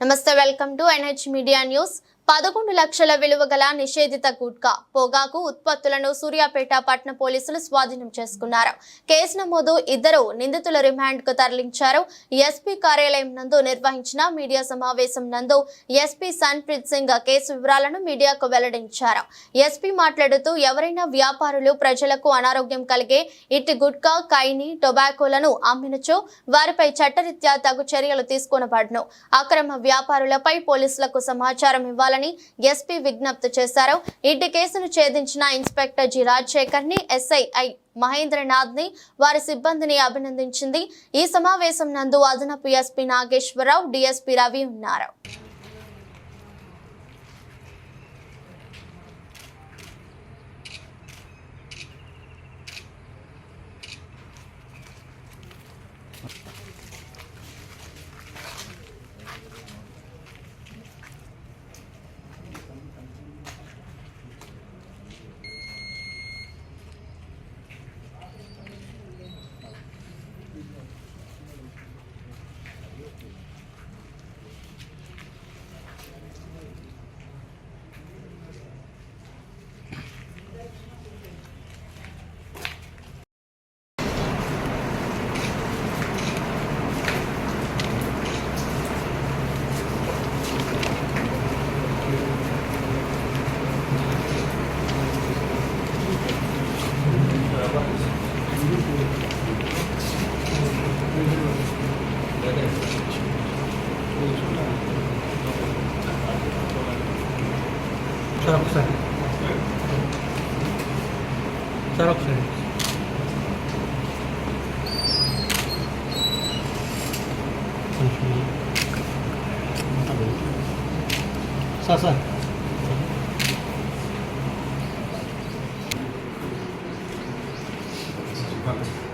నమస్తే welcome to NH media news. పదకొండు లక్షల విలువ గల నిషేధిత గుట్కా పొగాకు ఉత్పత్తులను సూర్యాపేట పట్టణ పోలీసులు స్వాధీనం చేసుకున్నారు. కేసు నమోదు ఇద్దరు నిందితుల రిమాండ్కు తరలించారు. ఎస్పీ కార్యాలయం నందు నిర్వహించిన మీడియా సమావేశం నందు ఎస్పీ సన్ప్రీత్ సింగ్ కేసు వివరాలను మీడియాకు వెల్లడించారు. ఎస్పీ మాట్లాడుతూ ఎవరైనా వ్యాపారులు ప్రజలకు అనారోగ్యం కలిగే ఇట్టి గుట్కా కైని టొబాకోలను అమ్మినచో వారిపై చట్టరీత్యా తగు చర్యలు తీసుకొనబడును. అక్రమ వ్యాపారులపై పోలీసులకు సమాచారం ఇవ్వాలని ఎస్పీ విజ్ఞప్తి చేశారు. ఇటు కేసును ఛేదించిన ఇన్స్పెక్టర్ జి రాజశేఖర్ని ఎస్ఐఐ మహేంద్రనాథ్ని వారి సిబ్బందిని అభినందించింది. ఈ సమావేశం నందు అదనపు ఎస్పీ నాగేశ్వరరావు డిఎస్పీ రవి ఉన్నారు. 쌀옥살 쌀옥살 잠시만요 쌀쌀 Thank you.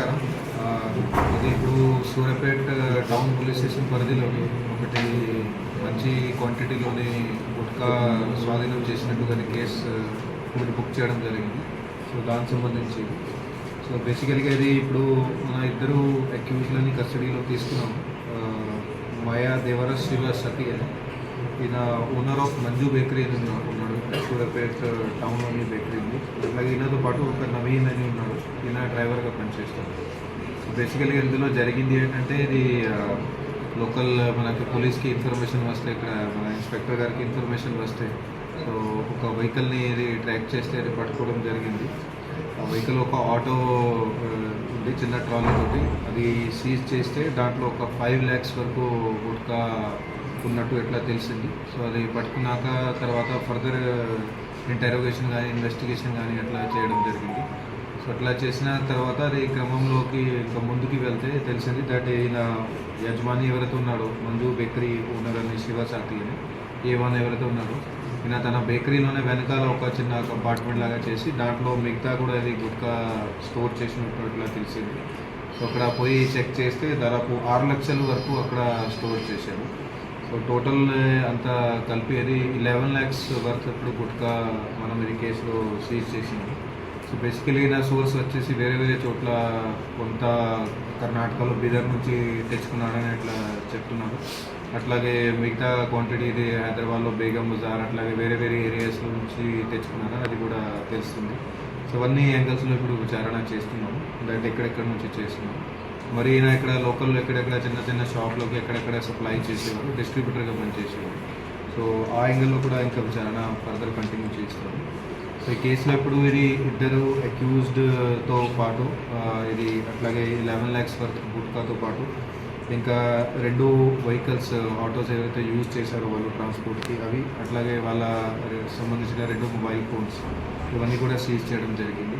నమస్కారం. ఇది ఇప్పుడు సూర్యాపేట టౌన్ పోలీస్ స్టేషన్ పరిధిలోని ఒకటి మంచి క్వాంటిటీలోని గుట్కా స్వాధీనం చేసినట్టుగానే కేసు ఒకటి బుక్ చేయడం జరిగింది. సో దానికి సంబంధించి. సో బేసికల్గా ఇది ఇప్పుడు మన ఇద్దరు అక్యూజ్లని కస్టడీలో తీసుకున్నాం మయా మాయా దేవరస్ శివ సతీ అని ఈయన ఓనర్ ఆఫ్ మంజు బేకరీ అని ఉన్నాడు. సూర్యాపేట్ టౌన్లోని బేకరీ ఉంది అలాగే ఈయనతో పాటు ఒక నవీన్ అని ఉన్నాడు. ఈయన డ్రైవర్గా పనిచేస్తాడు. సో బేసికల్గా ఇందులో జరిగింది ఏంటంటే ఇది లోకల్ మనకి పోలీస్కి ఇన్ఫర్మేషన్ వస్తే ఇక్కడ మన ఇన్స్పెక్టర్ గారికి ఇన్ఫర్మేషన్ వస్తే సో ఒక వెహికల్ని ఇది ట్రాక్ చేస్తే అది పట్టుకోవడం జరిగింది. ఆ వెహికల్ ఒక ఆటో ఉంది చిన్న ట్రాలీ తోటి అది సీజ్ చేస్తే దాంట్లో ఒక ఫైవ్ ల్యాక్స్ వరకు గుట్కా ఉన్నట్టు ఎట్లా తెలిసింది? సో అది పట్టుకున్నాక తర్వాత ఫర్దర్ ఇంటరోగేషన్ కానీ ఇన్వెస్టిగేషన్ కానీ అట్లా చేయడం జరిగింది. సో అట్లా చేసిన తర్వాత అది క్రమంలోకి ఇంకా ముందుకి వెళ్తే తెలిసింది దట్ ఈయన యజమాని ఎవరైతే ఉన్నాడో మంజు బేకరీ ఓనర్ అని శివసాతి అని ఏ ఎవరైతే ఉన్నాడో ఈయన తన బేకరీలోనే వెనకాల ఒక చిన్న కంపార్ట్మెంట్ లాగా చేసి దాంట్లో మిగతా కూడా అది గుట్కా స్టోర్ చేసినట్టు తెలిసింది. సో అక్కడ పోయి చెక్ చేస్తే దాదాపు ఆరు లక్షల వరకు అక్కడ స్టోర్ చేశారు. టోటల్ uh, అంతా కలిపి అది లెవెన్ ల్యాక్స్ వర్త్ ఇప్పుడు గుట్కా మనం ఇది కేసులో సీజ్ చేసింది సో బేసికలీ నా సోర్స్ వచ్చేసి వేరే వేరే చోట్ల కొంత కర్ణాటకలో బీదర్ నుంచి తెచ్చుకున్నాడని అట్లా చెప్తున్నారు అట్లాగే మిగతా క్వాంటిటీ ఇది హైదరాబాద్లో బేగం బజార్ అట్లాగే వేరే వేరే ఏరియాస్ నుంచి తెచ్చుకున్నారని అది కూడా తెలుస్తుంది. సో అవన్నీ యాంగిల్స్లో ఇప్పుడు విచారణ చేస్తున్నాము. దాంట్లో ఎక్కడెక్కడ నుంచి చేస్తున్నాము. మరి ఈయన ఇక్కడ లోకల్లో ఎక్కడెక్కడ చిన్న చిన్న షాప్లోకి ఎక్కడెక్కడ సప్లై చేసేవారు డిస్ట్రిబ్యూటర్గా పనిచేసేవారు. సో ఆ యాంగిల్లో కూడా ఇంకా విచారణ ఫర్దర్ కంటిన్యూ చేస్తాము సో ఈ కేసులో ఇప్పుడు ఇది ఇద్దరు అక్యూజ్డ్తో పాటు ఇది అట్లాగే లెవెన్ ల్యాక్స్ వర్త్ గుట్కాతో పాటు ఇంకా రెండు వెహికల్స్ ఆటోస్ ఏవైతే యూజ్ చేశారో వాళ్ళు ట్రాన్స్పోర్ట్కి అవి అట్లాగే వాళ్ళ సంబంధించిన రెండు మొబైల్ ఫోన్స్ ఇవన్నీ కూడా సీజ్ చేయడం జరిగింది.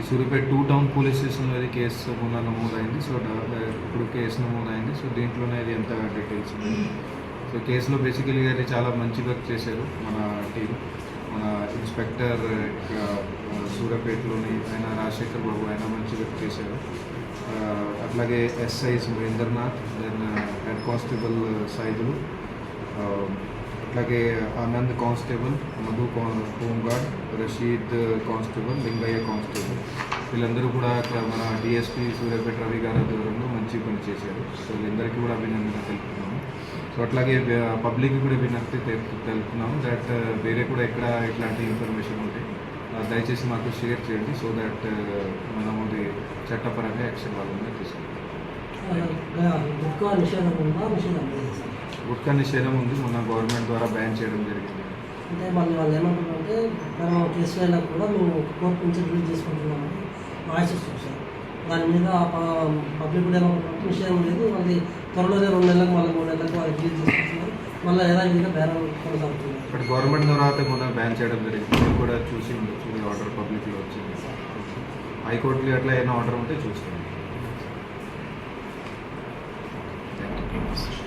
ఈ Suryapet two town police station మీద కేసు మొన్న నమోదైంది. సో ఇప్పుడు కేసు నమోదైంది. సో దీంట్లోనే అది ఎంత డీటెయిల్స్ ఉన్నాయి? సో కేసులో బేసికలీ అయితే చాలా మంచి వర్క్ చేశారు మన టీం మన ఇన్స్పెక్టర్ ఇక్కడ సూర్యాపేటలోని ఆయన రాజశేఖర్ బాబు ఆయన మంచి వర్క్ చేశారు. అట్లాగే SI Surendranath then constable Saidulu. అట్లాగే Anand constable Madhu home guard Rasheed constable Lingaiah constable వీళ్ళందరూ కూడా మన డిఎస్పీ సూర్యాపేట రవి గారి దూరంలో మంచి పని చేశారు. సో వీళ్ళందరికీ కూడా అభినందన తెలుపుతున్నాము. సో అట్లాగే పబ్లిక్ కూడా విజ్ఞప్తి తెలుపుతున్నాము దట్ వేరే కూడా ఎక్కడ ఇట్లాంటి ఇన్ఫర్మేషన్ ఉంటే దయచేసి మాకు షేర్ చేయండి సో దట్ మనము చట్టపరంగా యాక్షన్ వాళ్ళని తీసుకుంటాం. గుట్కా నిషేధం ఉందా. మొన్న గవర్నమెంట్ ద్వారా బ్యాన్ చేయడం జరిగింది. అంటే మళ్ళీ వాళ్ళు ఏమంటున్నారంటే మనం కేసు అయినా కూడా మేము కోర్టు నుంచి రిలీజ్ చేసుకుంటున్నామని వాయిస్ వస్తుంది సార్. దాని మీద పబ్లిక్ కూడా ఏమనుకుంటున్నారు నిషేధం లేదు. మళ్ళీ త్వరలోనే రెండు నెలలకు మళ్ళీ మూడు నెలలకు వాళ్ళు రిలీజ్ చేసుకుంటున్నారు. మళ్ళీ యథావిధిగా బేరం కొనసాగుతుంది. బట్ గవర్నమెంట్ ద్వారా అయితే మొన్న బ్యాన్ చేయడం జరిగింది. మీరు కూడా చూసి ఉండొచ్చు. ఈ ఆర్డర్ పబ్లిక్లో వచ్చింది. హైకోర్టులో ఎట్లా ఏమైనా ఆర్డర్ ఉంటే చూస్తాం థ్యాంక్ యూ